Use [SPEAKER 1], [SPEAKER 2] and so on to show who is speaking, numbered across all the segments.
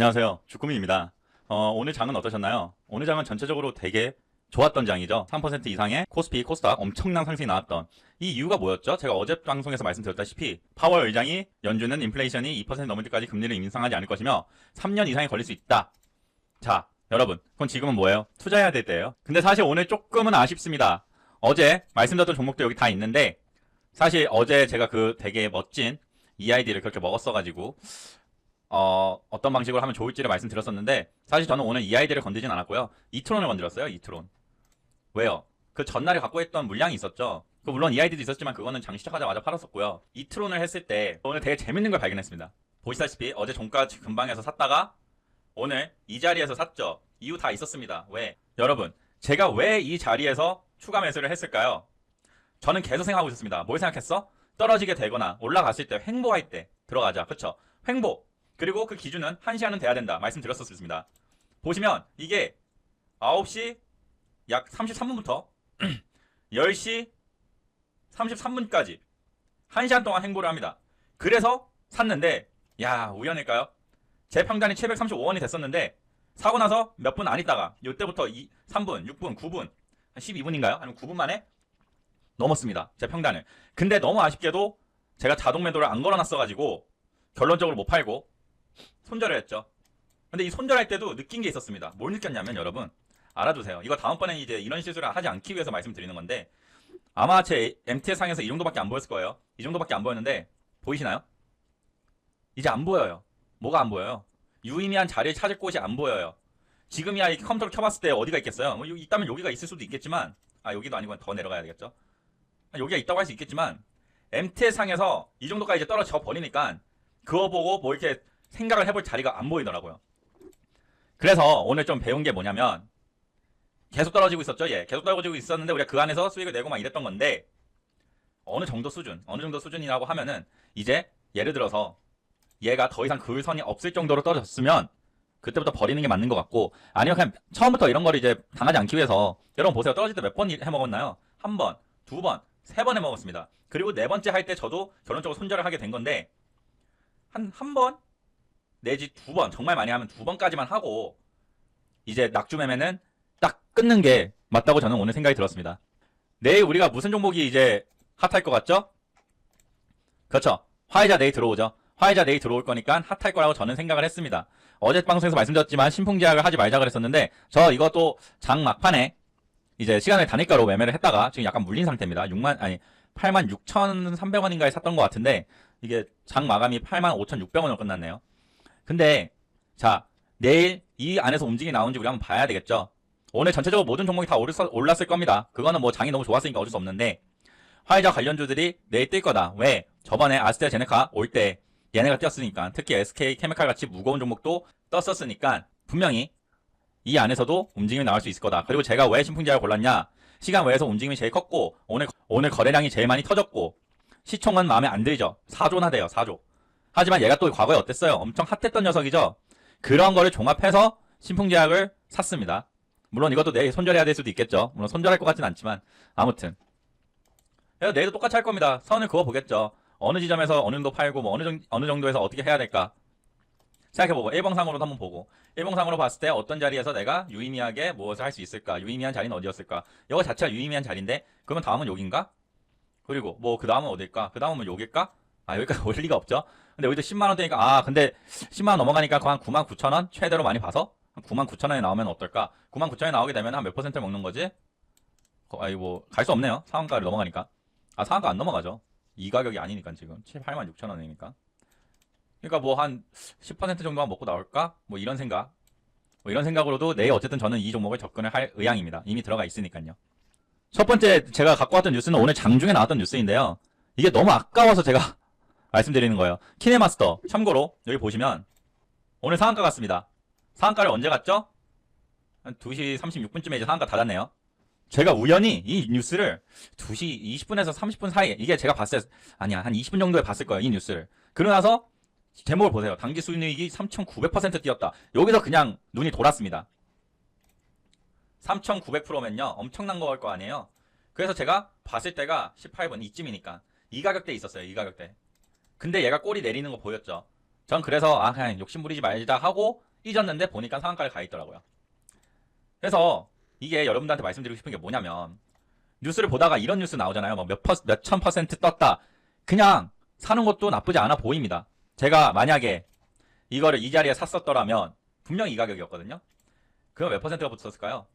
[SPEAKER 1] 안녕하세요. 주꾸미입니다. 어, 오늘 장은 어떠셨나요? 오늘 장은 전체적으로 되게 좋았던 장이죠. 3% 이상의 코스피, 코스닥 엄청난 상승이 나왔던 이 이유가 뭐였죠? 제가 어제 방송에서 말씀드렸다시피 파월 의장이 연준은 인플레이션이 2% 넘을 때까지 금리를 인상하지 않을 것이며 3년 이상이 걸릴 수 있다. 자, 여러분, 그건 지금은 뭐예요? 투자해야 될 때예요. 근데 사실 오늘 조금은 아쉽습니다. 어제 말씀드렸던 종목도 여기 다 있는데 사실 어제 제가 그 되게 멋진 EID를 그렇게 먹었어가지고 어, 어떤 방식으로 하면 좋을지를 말씀드렸었는데 사실 저는 오늘 EID를 건드진 않았고요. 이트론을 건드렸어요. 이트론. 왜요? 그 전날에 갖고 있던 물량이 있었죠. 그 물론 EID도 있었지만 그거는 장 시작하자마자 팔았었고요. 이트론을 했을 때 오늘 되게 재밌는 걸 발견했습니다. 보시다시피 어제 종가 근방에서 샀다가 오늘 이 자리에서 샀죠. 이유 다 있었습니다. 왜? 여러분, 제가 왜 이 자리에서 추가 매수를 했을까요? 저는 계속 생각하고 있었습니다. 뭘 생각했어? 떨어지게 되거나 올라갔을 때 횡보할 때 들어가자. 그쵸? 횡보. 그리고 그 기준은 1시간은 돼야 된다. 말씀드렸었습니다. 보시면 이게 9시 약 33분부터 10시 33분까지 1시간 동안 행보를 합니다. 그래서 샀는데 야 우연일까요? 제 평단이 735원이 됐었는데 사고 나서 몇 분 안 있다가 이때부터 2, 3분, 6분, 9분, 한 12분인가요? 아니면 9분 만에 넘었습니다. 제 평단을. 근데 너무 아쉽게도 제가 자동 매도를 안 걸어놨어가지고 결론적으로 못 팔고 손절을 했죠. 근데 이 손절할 때도 느낀 게 있었습니다. 뭘 느꼈냐면 여러분 알아두세요. 이거 다음번에 이제 이런 실수를 하지 않기 위해서 말씀드리는 건데 아마 제 MTS 상에서 이 정도밖에 안 보였을 거예요. 이 정도밖에 안 보였는데 보이시나요? 이제 안 보여요. 뭐가 안 보여요? 유의미한 자리를 찾을 곳이 안 보여요. 지금이야 이렇게 컴퓨터를 켜봤을 때 어디가 있겠어요? 뭐 있다면 여기가 있을 수도 있겠지만 아 여기도 아니고 더 내려가야 되겠죠? 아, 여기가 있다고 할 수 있겠지만 MTS 상에서 이 정도까지 이제 떨어져 버리니까 그거 보고 뭐 이렇게 생각을 해볼 자리가 안 보이더라고요. 그래서 오늘 좀 배운 게 뭐냐면 계속 떨어지고 있었죠. 예, 계속 떨어지고 있었는데 우리가 그 안에서 수익을 내고 막 이랬던 건데 어느 정도 수준, 어느 정도 수준이라고 하면은 이제 예를 들어서 얘가 더 이상 그 선이 없을 정도로 떨어졌으면 그때부터 버리는 게 맞는 것 같고 아니면 그냥 처음부터 이런 거를 이제 당하지 않기 위해서 여러분 보세요. 떨어질 때 몇 번 해먹었나요? 한 번, 두 번, 세 번 해먹었습니다. 그리고 네 번째 할 때 저도 결론적으로 손절을 하게 된 건데 한 한 번 내지 두 번 정말 많이 하면 두 번까지만 하고 이제 낙주 매매는 딱 끊는 게 맞다고 저는 오늘 생각이 들었습니다. 내일 우리가 무슨 종목이 이제 핫할 것 같죠? 그렇죠. 화이자 내일 들어오죠. 화이자 내일 들어올 거니까 핫할 거라고 저는 생각을 했습니다. 어제 방송에서 말씀드렸지만 신풍제약을 하지 말자 그랬었는데 저 이것도 장 막판에 이제 시간을 단일가로 매매를 했다가 지금 약간 물린 상태입니다. 6만 아니 8만 6,300원인가에 샀던 것 같은데 이게 장 마감이 8만 5,600원으로 끝났네요. 근데 자 내일 이 안에서 움직임이 나오는지 우리 한번 봐야 되겠죠. 오늘 전체적으로 모든 종목이 다 올랐을 겁니다. 그거는 뭐 장이 너무 좋았으니까 어쩔 수 없는데 화이자 관련주들이 내일 뜰 거다. 왜? 저번에 아스트라제네카 올 때 얘네가 뛰었으니까 특히 SK 케미칼 같이 무거운 종목도 떴었으니까 분명히 이 안에서도 움직임이 나올 수 있을 거다. 그리고 제가 왜 신풍제약을 골랐냐? 시간 외에서 움직임이 제일 컸고 오늘 오늘 거래량이 제일 많이 터졌고 시총은 마음에 안 들죠. 4조나 돼요. 4조. 하지만 얘가 또 과거에 어땠어요? 엄청 핫했던 녀석이죠. 그런 거를 종합해서 신풍제약을 샀습니다. 물론 이것도 내일 손절해야 될 수도 있겠죠. 물론 손절할 것 같진 않지만 아무튼 그래서 내일도 똑같이 할 겁니다. 선을 그어 보겠죠. 어느 지점에서 어느 정도 팔고 뭐 어느 정 어느 정도에서 어떻게 해야 될까 생각해보고 일봉상으로도 한번 보고 일봉상으로 봤을 때 어떤 자리에서 내가 유의미하게 무엇을 할 수 있을까 유의미한 자리는 어디였을까 이거 자체가 유의미한 자리인데 그러면 다음은 여긴가 그리고 뭐 그 다음은 어딜까 그 다음은 여길까 아 여기까지 올 리가 없죠 근데 여기도 10만원 되니까 아 근데 10만원 넘어가니까 그한 9만 9천원 최대로 많이 봐서 한 9만 9천원에 나오면 어떨까 9만 9천원에 나오게 되면 한 몇 퍼센트 먹는 거지 거- 아이 뭐 갈 수 없네요 상한가를 넘어가니까 아 상한가 안 넘어가죠 이 가격이 아니니까 지금 7, 8만 6천 원이니까. 그러니까 뭐 한 10% 정도만 먹고 나올까? 뭐 이런 생각. 뭐 이런 생각으로도 내일 어쨌든 저는 이 종목을 접근을 할 의향입니다. 이미 들어가 있으니까요. 첫 번째 제가 갖고 왔던 뉴스는 오늘 장중에 나왔던 뉴스인데요. 이게 너무 아까워서 제가 말씀드리는 거예요. 키네마스터. 참고로 여기 보시면 오늘 상한가 갔습니다. 상한가를 언제 갔죠? 한 2시 36분쯤에 이제 상한가 닫았네요. 제가 우연히 이 뉴스를 2시 20분에서 30분 사이에 이게 제가 봤을 때 아니야 한 20분 정도에 봤을 거예요 이 뉴스를 그러고 나서 제목을 보세요 당기 수익률이 3,900% 뛰었다 여기서 그냥 눈이 돌았습니다 3,900%면요 엄청난 거일 거 아니에요 그래서 제가 봤을 때가 18분 이쯤이니까 이 가격대에 있었어요 이 가격대 근데 얘가 꼬리 내리는 거 보였죠 전 그래서 아 그냥 욕심 부리지 말자 하고 잊었는데 보니까 상한가를 가 있더라고요. 그래서 이게 여러분들한테 말씀드리고 싶은 게 뭐냐면 뉴스를 보다가 이런 뉴스 나오잖아요. 뭐 몇, 퍼, 몇천 퍼센트 떴다. 그냥 사는 것도 나쁘지 않아 보입니다. 제가 만약에 이거를 이 자리에 샀었더라면 분명히 이 가격이었거든요. 그럼 몇 퍼센트가 붙었을까요?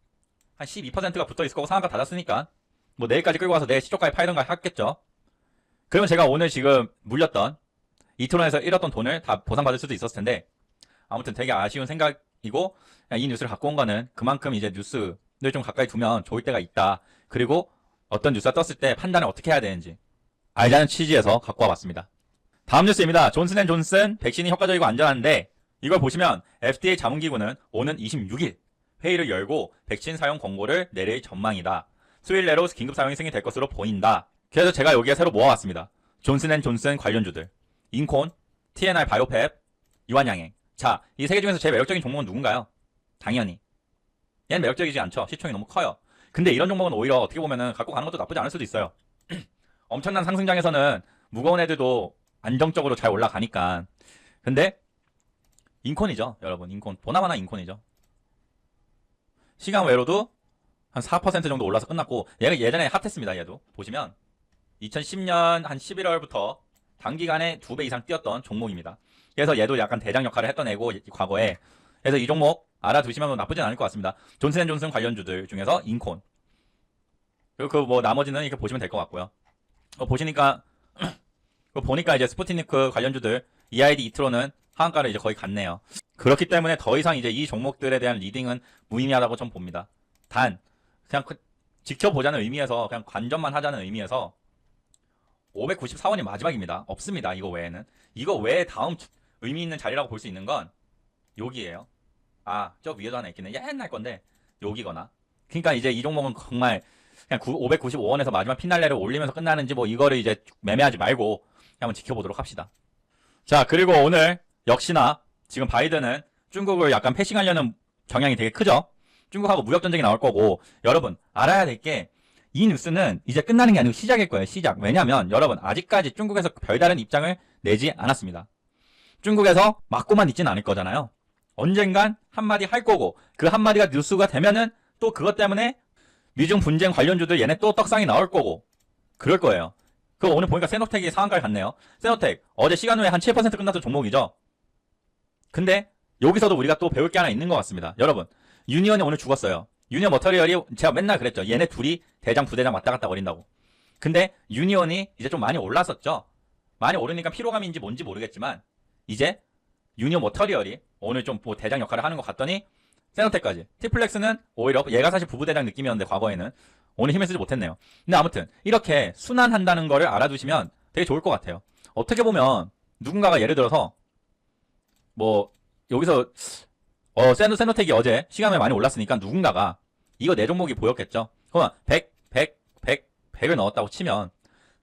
[SPEAKER 1] 한 12%가 붙어 있을 거고 상한가 닫았으니까 뭐 내일까지 끌고 와서 내일 시초가에 팔던가 했겠죠. 그러면 제가 오늘 지금 물렸던 이트론에서 잃었던 돈을 다 보상받을 수도 있었을 텐데 아무튼 되게 아쉬운 생각이고 이 뉴스를 갖고 온 거는 그만큼 이제 뉴스를 좀 가까이 두면 좋을 때가 있다. 그리고 어떤 뉴스가 떴을 때 판단을 어떻게 해야 되는지 알자는 취지에서 갖고 와봤습니다. 다음 뉴스입니다. 존슨앤존슨 백신이 효과적이고 안전한데 이걸 보시면 FDA 자문기구는 오는 26일 회의를 열고 백신 사용 권고를 내릴 전망이다. 수일 내로 긴급 사용이 승인될 것으로 보인다. 그래서 제가 여기에 새로 모아왔습니다. 존슨앤존슨 관련주들 인콘, TNR 바이오펩, 유한양행. 자, 이 세 개 중에서 제일 매력적인 종목은 누군가요? 당연히. 얘는 매력적이지 않죠. 시총이 너무 커요. 근데 이런 종목은 오히려 어떻게 보면은 갖고 가는 것도 나쁘지 않을 수도 있어요. 엄청난 상승장에서는 무거운 애들도 안정적으로 잘 올라가니까. 근데 인콘이죠, 여러분. 인콘. 보나마나 인콘이죠. 시간 외로도 한 4% 정도 올라서 끝났고 얘가 예전에 핫했습니다, 얘도. 보시면 2010년 한 11월부터 단기간에 두 배 이상 뛰었던 종목입니다. 그래서 얘도 약간 대장 역할을 했던 애고 이- 과거에 그래서 이 종목 알아두시면 나쁘진 않을 것 같습니다. 존슨앤존슨 관련주들 중에서 인콘 그리고 그 뭐 나머지는 이렇게 보시면 될 것 같고요. 어, 보시니까 그 보니까 이제 스푸트니크 관련주들 EID 이트로는 하한가를 이제 거의 갔네요. 그렇기 때문에 더 이상 이제 이 종목들에 대한 리딩은 무의미하다고 좀 봅니다. 단 그냥 그- 지켜보자는 의미에서 그냥 관전만 하자는 의미에서 594원이 마지막입니다. 없습니다. 이거 외에는. 이거 외에 다음 주- 의미 있는 자리라고 볼 수 있는 건 여기예요. 아, 저 위에도 하나 해. 옛날 건데 여기거나. 그러니까 이제 이 종목은 정말 그냥 595원에서 마지막 피날레를 올리면서 끝나는지 뭐 이거를 이제 매매하지 말고 한번 지켜보도록 합시다. 자, 그리고 오늘 역시나 지금 바이든은 중국을 약간 패싱하려는 경향이 되게 크죠? 중국하고 무역 전쟁이 나올 거고 여러분 알아야 될 게 이 뉴스는 이제 끝나는 게 아니고 시작일 거예요. 시작. 왜냐하면 여러분 아직까지 중국에서 별다른 입장을 내지 않았습니다. 중국에서 맞고만 있지는 않을 거잖아요. 언젠간 한마디 할 거고 그 한마디가 뉴스가 되면은 또 그것 때문에 미중 분쟁 관련주들 얘네 또 떡상이 나올 거고 그럴 거예요. 그 오늘 보니까 세노텍이 상한가를 갔네요. 세노텍 어제 시간 후에 한 7% 끝났던 종목이죠. 근데 여기서도 우리가 또 배울 게 하나 있는 것 같습니다. 여러분 유니언이 오늘 죽었어요. 유니언 머터리얼이 제가 맨날 그랬죠. 얘네 둘이 대장 부대장 왔다 갔다 거린다고. 근데 유니언이 이제 좀 많이 올랐었죠. 많이 오르니까 피로감인지 뭔지 모르겠지만 이제 유니언 머터리얼이 오늘 좀 뭐 대장 역할을 하는 것 같더니 세노텍까지. 티플렉스는 오히려 얘가 사실 부부대장 느낌이었는데 과거에는 오늘 힘을 쓰지 못했네요. 근데 아무튼 이렇게 순환한다는 거를 알아두시면 되게 좋을 것 같아요. 어떻게 보면 누군가가 예를 들어서 뭐 여기서 어 세노 세노텍이 어제 시간이 많이 올랐으니까 누군가가 이거 내 종목이 보였겠죠. 그러면 100, 100, 100, 100을 넣었다고 치면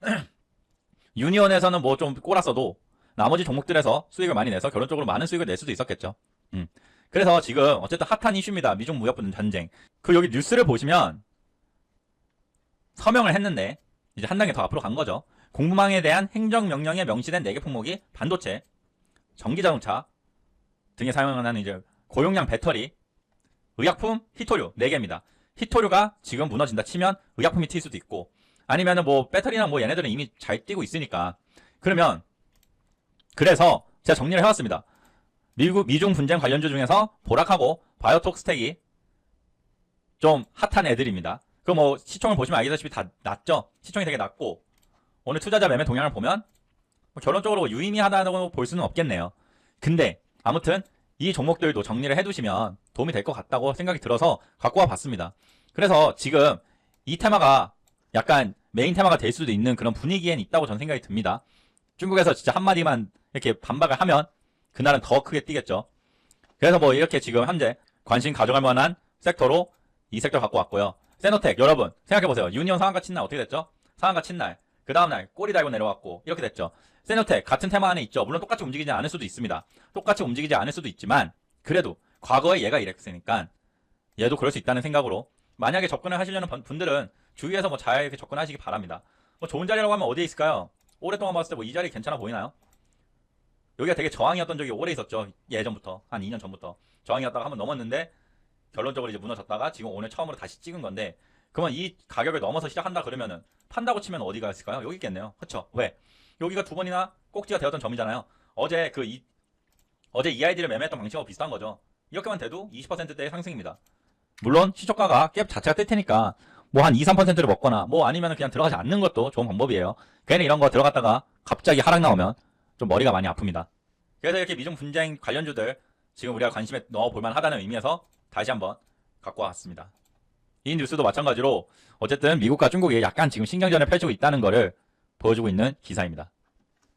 [SPEAKER 1] 유니언에서는 뭐 좀 꼬랐어도 나머지 종목들에서 수익을 많이 내서 결론적으로 많은 수익을 낼 수도 있었겠죠. 음. 그래서 지금 어쨌든 핫한 이슈입니다. 미중 무역 전쟁. 그 여기 뉴스를 보시면 서명을 했는데 이제 한 단계 더 앞으로 간 거죠. 공무망에 대한 행정명령에 명시된 4개 품목이 반도체, 전기자동차 등에 사용하는 이제 고용량 배터리, 의약품, 히토류 4개입니다. 히토류가 지금 무너진다 치면 의약품이 튈 수도 있고 아니면은 뭐 배터리나 뭐 얘네들은 이미 잘 뛰고 있으니까 그러면 그래서 제가 정리를 해왔습니다. 미국 미중 분쟁 관련주 중에서 보락하고 바이오톡 스택이 좀 핫한 애들입니다. 그 뭐 시총을 보시면 알다시피 다 낮죠. 시총이 되게 낮고 오늘 투자자 매매 동향을 보면 뭐 결론적으로 유의미하다고 볼 수는 없겠네요. 근데 아무튼 이 종목들도 정리를 해두시면 도움이 될 것 같다고 생각이 들어서 갖고 와 봤습니다. 그래서 지금 이 테마가 약간 메인 테마가 될 수도 있는 그런 분위기엔 있다고 저는 생각이 듭니다. 중국에서 진짜 한마디만 이렇게 반박을 하면 그날은 더 크게 뛰겠죠. 그래서 뭐 이렇게 지금 현재 관심 가져갈 만한 섹터로 이 섹터 갖고 왔고요. 세노텍 여러분 생각해보세요. 유니온 상한가 친날 어떻게 됐죠? 상한가 친 날. 그 다음날 꼬리 달고 내려왔고 이렇게 됐죠. 세노텍 같은 테마 안에 있죠. 물론 똑같이 움직이지 않을 수도 있습니다. 똑같이 움직이지 않을 수도 있지만 그래도 과거에 얘가 이랬으니까 얘도 그럴 수 있다는 생각으로 만약에 접근을 하시려는 분- 분들은 주위에서 뭐 잘 이렇게 접근하시기 바랍니다. 뭐 좋은 자리라고 하면 어디에 있을까요? 오랫동안 봤을 때 뭐 이 자리 괜찮아 보이나요? 여기가 되게 저항이었던 적이 오래 있었죠. 예전부터 한 2년 전부터 저항이었다가 한번 넘었는데 결론적으로 이제 무너졌다가 지금 오늘 처음으로 다시 찍은 건데 그러면 이 가격을 넘어서 시작한다 그러면은 판다고 치면 어디가 있을까요? 여기 있겠네요. 그렇죠? 왜? 여기가 두 번이나 꼭지가 되었던 점이잖아요. 어제 그 이, 어제 EID를 매매했던 방식하고 비슷한 거죠. 이렇게만 돼도 20%대의 상승입니다. 물론 시초가가 갭 자체가 뜰 테니까 뭐 한 2, 3%를 먹거나 뭐 아니면 그냥 들어가지 않는 것도 좋은 방법이에요. 괜히 이런 거 들어갔다가 갑자기 하락 나오면 좀 머리가 많이 아픕니다. 그래서 이렇게 미중 분쟁 관련주들 지금 우리가 관심에 넣어볼 만하다는 의미에서 다시 한번 갖고 왔습니다. 이 뉴스도 마찬가지로 어쨌든 미국과 중국이 약간 지금 신경전을 펼치고 있다는 거를 보여주고 있는 기사입니다.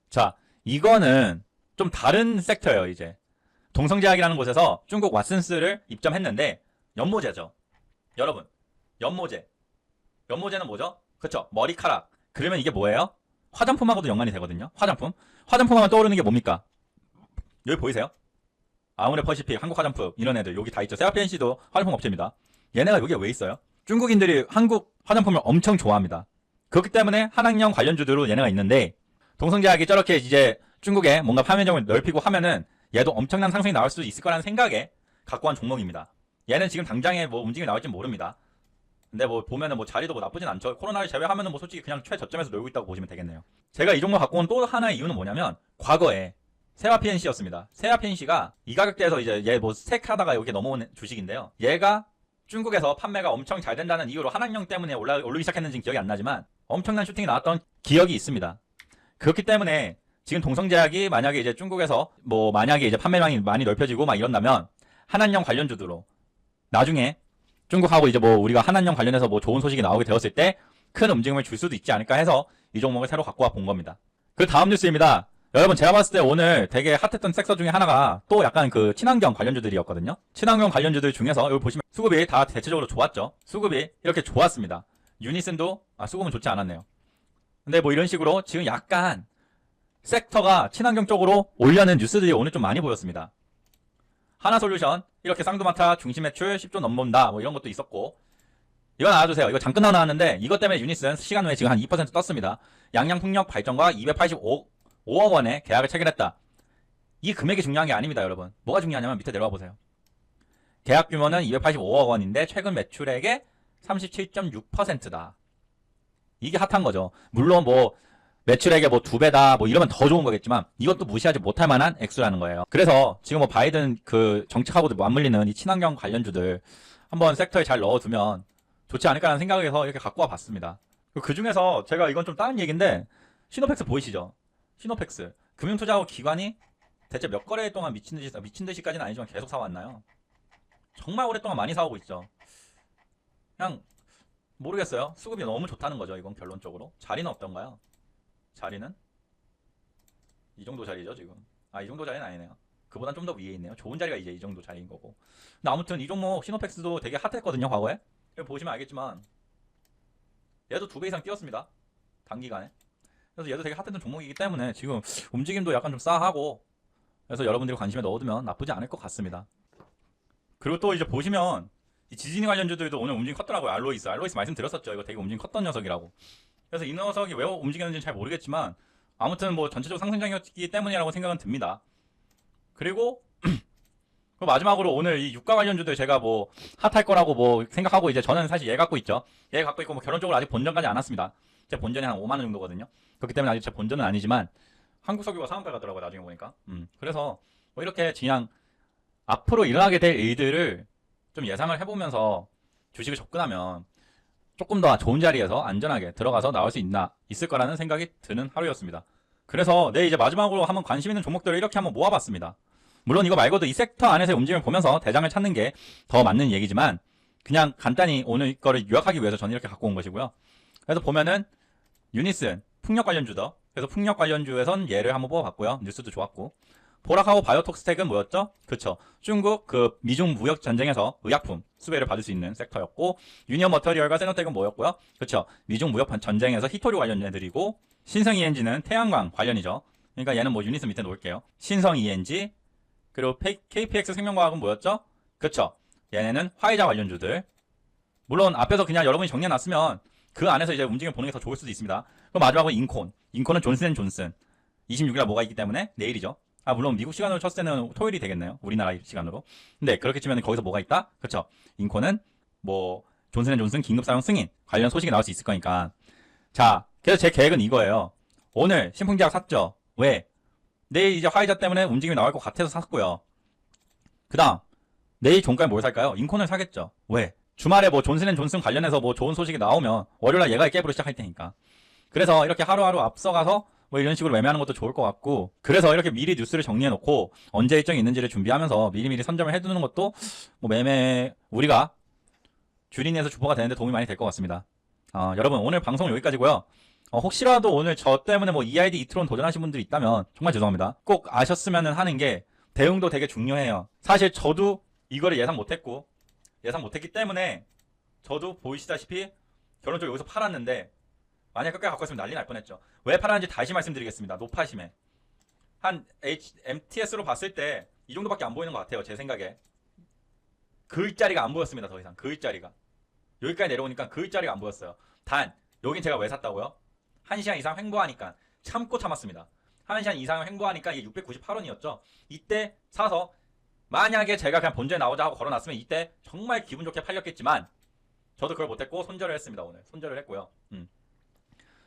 [SPEAKER 1] 자, 이거는 좀 다른 섹터예요, 이제. 동성제약이라는 곳에서 중국 왓슨스를 입점했는데 연모제죠. 여러분, 연모제. 연모제는 뭐죠? 그쵸? 머리카락. 그러면 이게 뭐예요? 화장품하고도 연관이 되거든요. 화장품. 화장품 하면 떠오르는 게 뭡니까? 여기 보이세요? 아무래 퍼시픽, 한국 화장품 이런 애들 여기 다 있죠. 세라피엔씨도 화장품 업체입니다. 얘네가 여기에 왜 있어요? 중국인들이 한국 화장품을 엄청 좋아합니다. 그렇기 때문에 한학령 관련주들로 얘네가 있는데 동성제약이 저렇게 이제 중국에 뭔가 판매점을 넓히고 하면은 얘도 엄청난 상승이 나올 수도 있을 거라는 생각에 갖고 한 종목입니다. 얘는 지금 당장에 뭐 움직임이 나올지 모릅니다. 근데 뭐 보면은 뭐 자리도 뭐 나쁘진 않죠. 코로나를 제외하면은 뭐 솔직히 그냥 최저점에서 놀고 있다고 보시면 되겠네요. 제가 이 종목 갖고 온 또 하나의 이유는 뭐냐면 과거에 세라피엔씨였습니다. 세라피엔씨가 이 가격대에서 이제 얘 뭐 스택하다가 여기 넘어온 주식인데요. 얘가 중국에서 판매가 엄청 잘 된다는 이유로 한학령 때문에 올라, 오르기 시작했는지 기억이 안 나지만 엄청난 슈팅이 나왔던 기억이 있습니다. 그렇기 때문에 지금 동성제약이 만약에 이제 중국에서 뭐 만약에 이제 판매량이 많이 넓혀지고 막 이런다면 한한령 관련주들로 나중에 중국하고 이제 뭐 우리가 한한령 관련해서 뭐 좋은 소식이 나오게 되었을 때 큰 움직임을 줄 수도 있지 않을까 해서 이 종목을 새로 갖고 와 본 겁니다. 그 다음 뉴스입니다. 여러분 제가 봤을 때 오늘 되게 핫했던 섹터 중에 하나가 또 약간 그 친환경 관련주들이었거든요. 친환경 관련주들 중에서 여기 보시면 수급이 다 대체적으로 좋았죠. 수급이 이렇게 좋았습니다. 유니슨도 아 수급은 좋지 않았네요. 근데 뭐 이런 식으로 지금 약간 섹터가 친환경 쪽으로 올려는 뉴스들이 오늘 좀 많이 보였습니다. 하나솔루션 이렇게 쌍두마타 중심 매출 10조 넘는다 뭐 이런 것도 있었고 이거 나와주세요. 이거 잠깐 나왔는데 이것 때문에 유니슨 시간 후에 지금 한 2% 떴습니다. 양양풍력 발전과 285 5억 원의 계약을 체결했다. 이 금액이 중요한 게 아닙니다, 여러분. 뭐가 중요하냐면 밑에 내려와 보세요. 계약 규모는 285억 원인데 최근 매출액의 37.6%다. 이게 핫한 거죠. 물론 뭐 매출액의 뭐 두 배다 뭐 이러면 더 좋은 거겠지만 이것도 무시하지 못할 만한 액수라는 거예요. 그래서 지금 뭐 바이든 그 정책하고도 맞물리는 이 친환경 관련주들 한번 섹터에 잘 넣어두면 좋지 않을까라는 생각을 해서 이렇게 갖고 와 봤습니다. 그 중에서 제가 이건 좀 다른 얘기인데 시노펙스 보이시죠? 시노펙스 금융투자하고 기관이 대체 몇 거래 동안 미친 듯이 미친 듯이까지는 아니지만 계속 사왔나요? 정말 오랫동안 많이 사오고 있죠. 그냥 모르겠어요. 수급이 너무 좋다는 거죠. 이건 결론적으로 자리는 어떤가요? 자리는 이 정도 자리죠 지금. 아 이 정도 자리는 아니네요. 그보단 좀 더 위에 있네요. 좋은 자리가 이제 이 정도 자리인 거고. 근데 아무튼 이 종목 시노펙스도 되게 핫했거든요 과거에. 여기 보시면 알겠지만 얘도 두 배 이상 뛰었습니다. 단기간에. 그래서 얘도 되게 핫했던 종목이기 때문에 지금 움직임도 약간 좀 싸하고 그래서 여러분들이 관심에 넣어두면 나쁘지 않을 것 같습니다. 그리고 또 이제 보시면 이 지진이 관련주들도 오늘 움직임 컸더라고요. 알로이스. 알로이스 말씀드렸었죠. 이거 되게 움직임 컸던 녀석이라고. 그래서 이 녀석이 왜 움직였는지 잘 모르겠지만 아무튼 뭐 전체적으로 상승장이었기 때문이라고 생각은 듭니다. 그리고 그 마지막으로 오늘 이 유가 관련주들 제가 뭐 핫할 거라고 뭐 생각하고 이제 저는 사실 얘 갖고 있죠. 얘 갖고 있고 뭐 결론적으로 아직 본전까지 안 왔습니다. 제 본전이 한 5만 원 정도거든요. 그렇기 때문에 아직 제 본전은 아니지만 한국 석유가 상한가 가더라고요. 나중에 보니까. 음. 그래서 뭐 이렇게 그냥 앞으로 일어나게 될 일들을 좀 예상을 해보면서 주식을 접근하면 조금 더 좋은 자리에서 안전하게 들어가서 나올 수 있나 있을 거라는 생각이 드는 하루였습니다. 그래서 내 이제 마지막으로 한번 관심 있는 종목들을 이렇게 한번 모아봤습니다. 물론 이거 말고도 이 섹터 안에서의 움직임을 보면서 대장을 찾는 게 더 맞는 얘기지만 그냥 간단히 오늘 거를 요약하기 위해서 저는 이렇게 갖고 온 것이고요. 그래서 보면은 유니슨 풍력 관련주더 그래서 풍력 관련주에선 얘를 한번 뽑아봤고요. 뉴스도 좋았고 보락하고 바이오톡스텍은 뭐였죠? 그쵸. 중국 그 미중 무역 전쟁에서 의약품 수배를 받을 수 있는 섹터였고 유니언 머터리얼과 세노텍은 뭐였고요? 그쵸. 미중 무역 전쟁에서 히토류 관련 애들이고 신성 ENG는 태양광 관련이죠. 그러니까 얘는 뭐 유니스 밑에 놓을게요. 신성 ENG 그리고 KPX 생명과학은 뭐였죠? 그쵸. 얘네는 화이자 관련주들. 물론 앞에서 그냥 여러분이 정리해놨으면 그 안에서 이제 움직임 보는 게 더 좋을 수도 있습니다. 그럼 마지막으로 인콘. 인콘은 존슨 앤 존슨. 26일날 뭐가 있기 때문에 내일이죠. 아 물론 미국 시간으로 쳤을 때는 토요일이 되겠네요. 우리나라 시간으로. 근데 그렇게 치면 거기서 뭐가 있다? 그렇죠. 인코는 뭐 존슨앤존슨 긴급 사용 승인 관련 소식이 나올 수 있을 거니까. 자, 그래서 제 계획은 이거예요. 오늘 신풍제약 샀죠. 왜? 내일 이제 화이자 때문에 움직임이 나올 것 같아서 샀고요. 그 다음 내일 종가에 뭘 살까요? 인콘을 사겠죠. 왜? 주말에 뭐 존슨앤존슨 관련해서 뭐 좋은 소식이 나오면 월요일날 얘가 깨부로 시작할 테니까. 그래서 이렇게 하루하루 앞서가서 뭐 이런 식으로 매매하는 것도 좋을 것 같고 그래서 이렇게 미리 뉴스를 정리해 놓고 언제 일정이 있는지를 준비하면서 미리미리 선점을 해두는 것도 뭐 매매 우리가 주린에서 주포가 되는데 도움이 많이 될 것 같습니다. 어, 여러분 오늘 방송 여기까지고요. 어, 혹시라도 오늘 저 때문에 뭐 EID 이트론 도전하신 분들이 있다면 정말 죄송합니다. 꼭 아셨으면 하는 게 대응도 되게 중요해요. 사실 저도 이거를 예상 못했고 예상 못했기 때문에 저도 보이시다시피 결론적으로 여기서 팔았는데 만약 끝까지 갖고 있으면 난리 날 뻔했죠. 왜 팔았는지 다시 말씀드리겠습니다. 노파심에 한 H, MTS로 봤을 때 이 정도밖에 안 보이는 것 같아요. 제 생각에 그을자리가 안 보였습니다. 더 이상 그을자리가 여기까지 내려오니까 그을자리가 안 보였어요. 단 여긴 제가 왜 샀다고요? 1시간 이상 횡보하니까 참고 참았습니다. 1시간 이상 횡보하니까 이게 698원이었죠. 이때 사서 만약에 제가 그냥 본전에 나오자 하고 걸어놨으면 이때 정말 기분 좋게 팔렸겠지만 저도 그걸 못했고 손절을 했습니다 오늘 손절을 했고요. 음.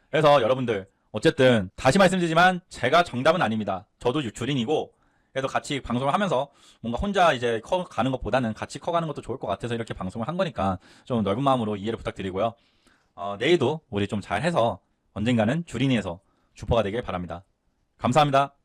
[SPEAKER 1] 그래서 여러분들 어쨌든 다시 말씀드리지만 제가 정답은 아닙니다. 저도 주린이고 그래도 같이 방송을 하면서 뭔가 혼자 이제 커 가는 것보다는 같이 커가는 것도 좋을 것 같아서 이렇게 방송을 한 거니까 좀 넓은 마음으로 이해를 부탁드리고요. 어, 내일도 우리 좀 잘해서 언젠가는 주린이에서 주포가 되길 바랍니다. 감사합니다.